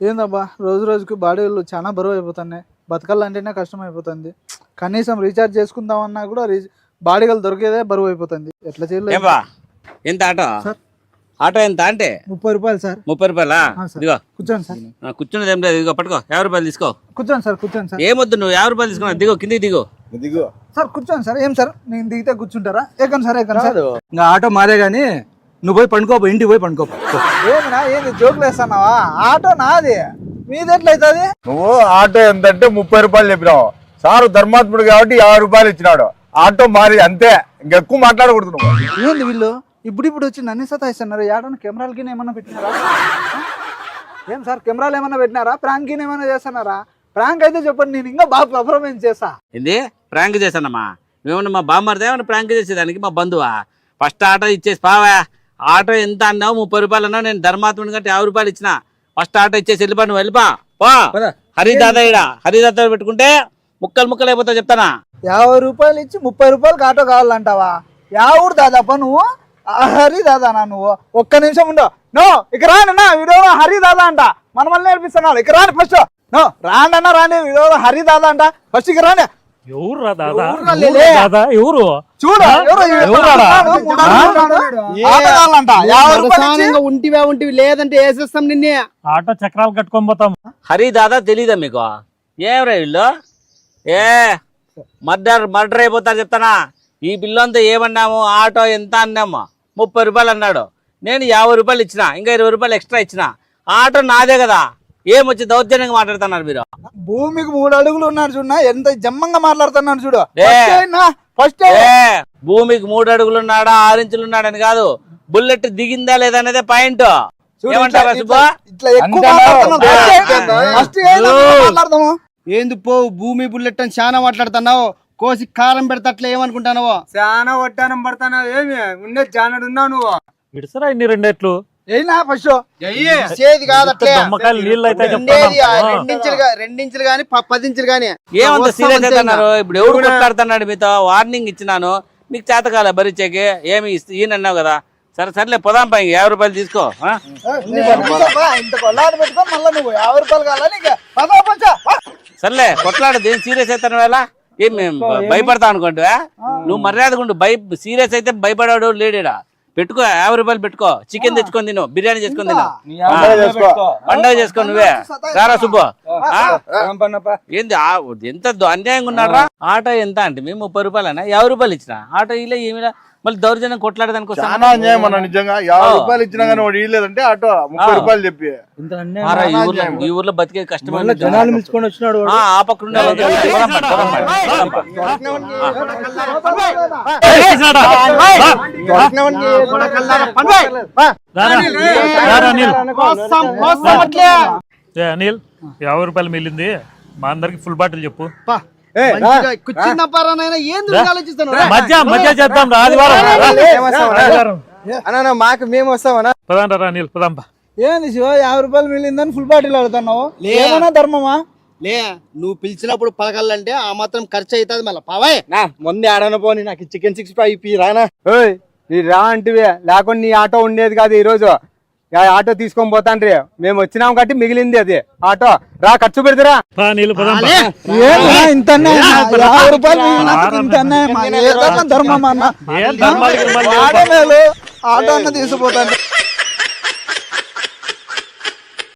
ఏందబ్బా రోజు రోజుకి బాడీలు చాలా బరువు అయిపోతున్నాయి బతకాలంటేనే కష్టం అయిపోతుంది కనీసం రీఛార్జ్ చేసుకుందామన్నా కూడా రీ బాడీలు దొరికేదే బరువు అయిపోతుంది ఎట్లా చేయలేదు ఏం బా ఎంత ఆటో? సార్. ఆటో ఎంత అంటే? ముప్పై రూపాయలు సార్. ముప్పై రూపాయలా? ఆ, సార్. ఇదిగో. కూర్చోండి సార్. ఆ, కూర్చున్నది ఏం లేదు. ఇదిగో పట్టుకో. యాభై రూపాయలు తీసుకో. కూర్చోండి సార్ కూర్చోండి సార్. ఏమొద్దు నువ్వు? యాభై రూపాయలు తీసుకున్నా దిగో కిందికి దిగో. దిగు. సార్ కూర్చోండి సార్. ఏం సార్? నేను దిగితే కూర్చుంటారా? ఏకండి సార్ ఏకండి సార్. ఇంకా ఆటో మాదే గాని నువ్వు పోయి పండుకోపో ఇంటికి పోయి పండుకోపో ఏమినా ఏంది జోకులు వేస్తున్నావా? ఆటో నాది. మీది ఎట్లయితుంది? నువ్వు ఆటో ఎంత అంటే ముప్పై రూపాయలు చెప్పినావు. సారు ధర్మాత్ముడు కాబట్టి యాభై రూపాయలు ఇచ్చినాడు. ఆటో మారి అంతే. ఇంకెక్కువ మాట్లాడకూడదు నువ్వు. ఏంది వీళ్ళు? ఇప్పుడు ఇప్పుడు వచ్చి నన్ను సతాయిస్తున్నారు. ఏడన్నా కెమెరాలకి ఏమన్నా పెట్టినారా? ఏం సార్ కెమెరాలు ఏమన్నా పెట్టినారా? ప్రాంక్ ఏమన్నా చేస్తున్నారా? ప్రాంక్ అయితే చెప్పండి నేను ఇంకా బాగా పర్ఫార్మెన్స్ చేస్తా. ఏంది? ప్రాంక్ చేశానమ్మా. మేమన్నా మా బామ్మర్ది ఏమన్నా ప్రాంక్ చేసేదానికి మా బంధువా? ఫస్ట్ ఆటో ఇచ్చేసి పావా. ఆటో ఎంత అన్నావు? ముప్పై రూపాయలు అన్నావు. నేను ధర్మాత్ముడి కంటే యాభై రూపాయలు ఇచ్చిన. ఫస్ట్ ఆటో ఇచ్చేసి వెళ్ళిపా నువ్వు వెళ్ళిపా. పో. ఇడ హరిదాద పెట్టుకుంటే ముక్కలు ముక్కలు అయిపోతావు చెప్తానా? యాభై రూపాయలు ఇచ్చి ముప్పై రూపాయలకి ఆటో కావాలంటావా? యావుడు దాదాపా నువ్వు? హరి దాదానా నువ్వు? ఒక్క నిమిషం ఉండు. నో ఇక రాండి అన్న వీడియో హరి దాదా అంట. మన మళ్ళీ నేర్పిస్తున్నాడు ఇక రాండి ఫస్ట్ నో రాండి అన్న రాండి వీడియో హరి దాదా అంట. ఫస్ట్ ఇక రాండి. దాదా? దాదా? ఎవరు? ఉంటివే ఉంటివి లేదంటే వేసేస్తాం నిన్నే. ఆటో చక్రాలు కట్టుకొని పోతాం. హరిదాదా తెలీదా మీకు? ఏమరా వీళ్ళు? ఏ మర్డర్ మర్డర్ అయిపోతారు చెప్తానా? ఈ పిల్లంతా ఏమన్నాము? ఆటో ఎంత అన్నాము? ముప్పై రూపాయలు అన్నాడు. నేను యాభై రూపాయలు ఇచ్చిన ఇంకా ఇరవై రూపాయలు ఎక్స్ట్రా ఇచ్చిన. ఆటో నాదే కదా. ఏమొచ్చి దౌర్జన్యంగా మాట్లాడుతున్నారు మీరు? భూమికి మూడు అడుగులు ఉన్నాడు చూడ ఎంత జమ్మంగా మాట్లాడుతున్నాడు చూడు. ఫస్ట్ భూమికి మూడు అడుగులు ఉన్నాడా ఆరు ఇంచులు ఉన్నాడని కాదు బుల్లెట్ దిగిందా లేదా అనేది పాయింట్. ఏంది పో భూమి బుల్లెట్ అని చాలా మాట్లాడుతున్నావు? కోసి కారం పెడతా అట్లా ఏమనుకుంటున్నావో? చాలా వడ్డానం పడతానా ఏమి? ఉండే జానడు ఉన్నావు నువ్వు. ఇడుసరా ఇన్ని రెండెట్లు? ఏనా ఫస్ట్ చేది కాదు అట్లే దొమ్మకాయలు నీళ్ళు అయితే రెండించులు రెండించులు గాని పదించులు గాని. ఏమంత సీరియస్ అవుతున్నారు? ఇప్పుడు ఎవరు కొట్లాడుతున్నాడు మీతో? వార్నింగ్ ఇచ్చినాను. మీకు చేతకాల భరించేకి ఏమి ఇస్త- ఈయన అన్నావు కదా. సరే సర్లే పోదాం పై యాభై రూపాయలు తీసుకో సర్లే కొట్లాడదు. ఏం సీరియస్ అవుతాను వేళ? ఏం భయపడతా అనుకుంటా నువ్వు మర్యాదగా ఉండు. భయ సీరియస్ అయితే భయపడాడు లేడేడా? పెట్టుకో యాభై రూపాయలు పెట్టుకో. చికెన్ తెచ్చుకొని తిను బిర్యానీ చేసుకొని తిను. పండగ చేసుకో నువ్వే. రారా సుబ్బు. ఆ? ఏంది ఎంత అన్యాయంగా ఉన్నారా ఆటో ఎంత అంటే మేము ముప్పై రూపాయలనా? యాభై రూపాయలు ఇచ్చిన? ఆటో ఇలా ఏమి మళ్ళీ దౌర్జన్యం కొట్లాడదానికి చాలా అన్యాయం అన్న నిజంగా యాభై రూపాయలు ఇచ్చినా కానీ వాడు ఇవ్వలేదంటే ఆటో ముప్పై. రూపాయలు చెప్పి ఈ ఊర్లో బతికే కష్టమైన జనాలు మిల్చుకొని వచ్చినాడు ఆ ఆ పక్కన అనిల్ యాభై రూపాయలు మిగిలింది మా అందరికి ఫుల్ బాటిల్ చెప్పు మంచిగా కూర్చున్నప్పారా నాయన? ఏంది నువ్వు ఆలోచిస్తాను మధ్య మధ్య చేద్దాం రా ఆదివారం ఆదివారం. అన్నా మాకు మేము వస్తామన్నా పదాం ఏంది శివ యాభై రూపాయలు మిగిలిందని ఫుల్ బాటిల్ అడుగుతున్నావు. ఏమన్నా ధర్మమా? లే నువ్వు పిలిచినప్పుడు పలకాలంటే ఆ మాత్రం ఖర్చు అవుతుంది మళ్ళీ. పావాయ్ నా ముందే ఆడన పోని నాకు చికెన్ సిక్స్ ఫైవ్ ఇప్పి రానా రా అంటివే. లేకుండా నీ ఆటో ఉండేది కాదు ఈ రోజు ఆటో తీసుకొని పోతాండ్రి. మేము వచ్చినాం కాబట్టి మిగిలింది అది. ఆటో రా ఖర్చు పెడతారా? ఇంత అన్న. ఆటో తీసుకుపోతాను